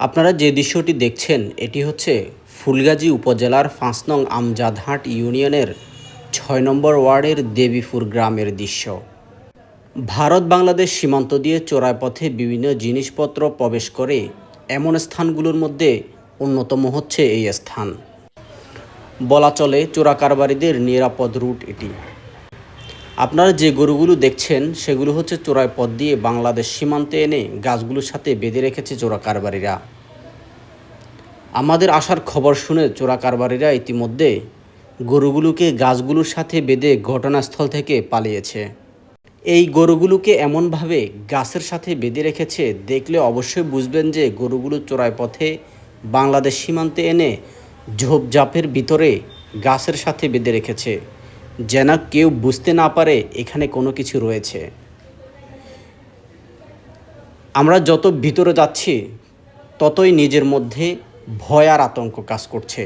আপনারা যে দৃশ্যটি দেখছেন, এটি হচ্ছে ফুলগাজী উপজেলার পাঁচ নং আমজাদহাট ইউনিয়নের ছয় নম্বর ওয়ার্ডের দেবীপুর গ্রামের দৃশ্য। ভারত বাংলাদেশ সীমান্ত দিয়ে চোরাই পথে বিভিন্ন জিনিসপত্র প্রবেশ করে এমন স্থানগুলোর মধ্যে অন্যতম হচ্ছে এই স্থান। বলা চলে চোরা কারবারিদের নিরাপদ রুট এটি। আপনারা যে গরুগুলো দেখছেন, সেগুলো হচ্ছে চোরাই পথ দিয়ে বাংলাদেশ সীমান্তে এনে গাছগুলোর সাথে বেঁধে রেখেছে চোরা কারবারিরা। আমাদের আসার খবর শুনে চোরা কারবারিরা ইতিমধ্যে গরুগুলোকে গাছগুলোর সাথে বেঁধে ঘটনাস্থল থেকে পালিয়েছে। এই গরুগুলোকে এমনভাবে গাছের সাথে বেঁধে রেখেছে, দেখলে অবশ্যই বুঝবেন যে গরুগুলো চোরাই পথে বাংলাদেশ সীমান্তে এনে ঝোপঝাপের ভিতরে গাছের সাথে বেঁধে রেখেছে। যেন কেউ বুঝতে না পারে এখানে কোনো কিছু রয়েছে। আমরা যত ভিতরে যাচ্ছি, ততই নিজের মধ্যে ভয় আর আতঙ্ক কাজ করছে।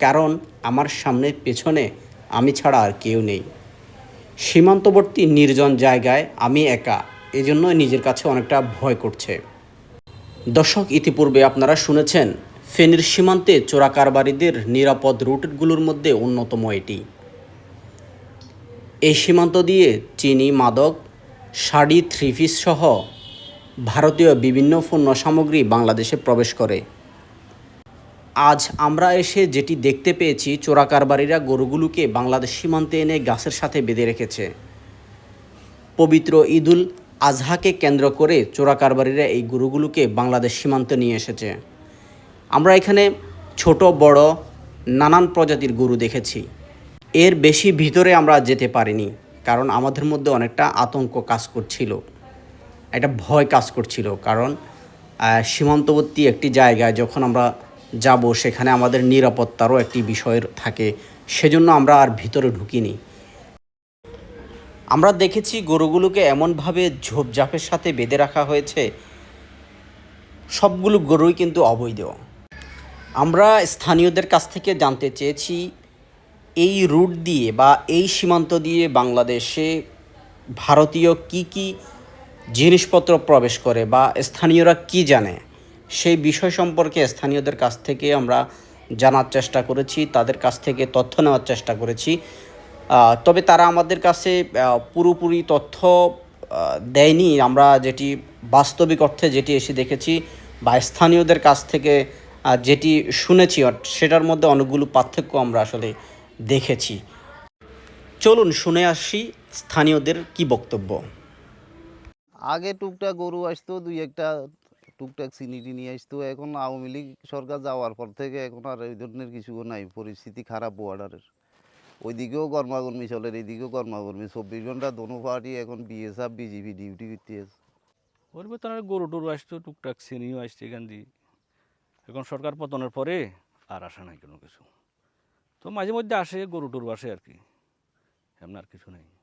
কারণ আমার সামনে পেছনে আমি ছাড়া আর কেউ নেই। সীমান্তবর্তী নির্জন জায়গায় আমি একা এজন্য নিজের কাছে অনেকটা ভয় করছে। দর্শক, ইতিপূর্বে আপনারা শুনেছেন, ফেনীর সীমান্তে চোরা কারবারিদের নিরাপদ রুটগুলোর মধ্যে অন্যতম এটি। এই সীমান্ত দিয়ে চিনি, মাদক শাড়ি থ্রি পিস সহ ভারতীয় বিভিন্ন পণ্য সামগ্রী বাংলাদেশে প্রবেশ করে। আজ আমরা এসে যেটি দেখতে পেয়েছি চোরা কারবারিরা গরুগুলোকে বাংলাদেশ সীমান্তে এনে গাছের সাথে বেঁধে রেখেছে। পবিত্র ঈদুল আজহাকে কেন্দ্র করে চোরা কারবারিরা এই গরুগুলোকে বাংলাদেশ সীমান্তে নিয়ে এসেছে। আমরা এখানে ছোট, বড়, নানান প্রজাতির গরু দেখেছি। এর বেশি ভিতরে আমরা যেতে পারিনি, কারণ আমাদের মধ্যে অনেকটা আতঙ্ক কাজ করছিল। একটা ভয় কাজ করছিল, কারণ সীমান্তবর্তী একটি জায়গায় যখন আমরা যাব, সেখানে আমাদের নিরাপত্তারও একটি বিষয় থাকে। সেজন্য আমরা আর ভিতরে ঢুকিনি। আমরা দেখেছি গরুগুলোকে এমনভাবে ঝোপঝাপের সাথে বেঁধে রাখা হয়েছে। সবগুলো গরুই কিন্তু অবৈধ। আমরা স্থানীয়দের কাছ থেকে জানতে চেয়েছি এই রুট দিয়ে বা এই সীমান্ত দিয়ে বাংলাদেশে ভারতীয় কি কি জিনিসপত্র প্রবেশ করে বা স্থানীয়রা কি জানে, সেই বিষয় সম্পর্কে স্থানীয়দের কাছ থেকে আমরা জানার চেষ্টা করেছি, তাদের কাছ থেকে তথ্য নেওয়ার চেষ্টা করেছি। তবে তারা আমাদের কাছে পুরোপুরি তথ্য দেয়নি। আমরা যেটি বাস্তবিক অর্থে যেটি এসে দেখেছি বা স্থানীয়দের কাছ থেকে যেটি শুনেছি সেটার মধ্যে অনেকগুলো পার্থক্য আমরা আসলে দেখেছি। চলুন শুনে আসি স্থানীয়দের কি বক্তব্য। আগে টুকটাক গরু আসতো দুই একটা টুকটাক চিনি টিনি আসতো। এখন আওয়ামী লীগ সরকার যাওয়ার পর থেকে এখন আর এই ধরনের কিছু নাই পরিস্থিতি খারাপ বর্ডারের ওইদিকেও কর্মাকর্মী চলে এইদিকেও কর্মাকর্মী। চব্বিশ ঘণ্টা দোনো পার্টি এখন বিএসএফ বিজেপি ডিউটি করতে আছে। পরিবর্তন আর গরু টরু আসতো টুকটাক চিনিও আসছে এখান দিয়ে। এখন সরকার পতনের পরে আর আসে নাই কোনো কিছু। তো মাঝে মধ্যে আসে গরু টরু আসে আর কি। এমন আর কিছু নেই।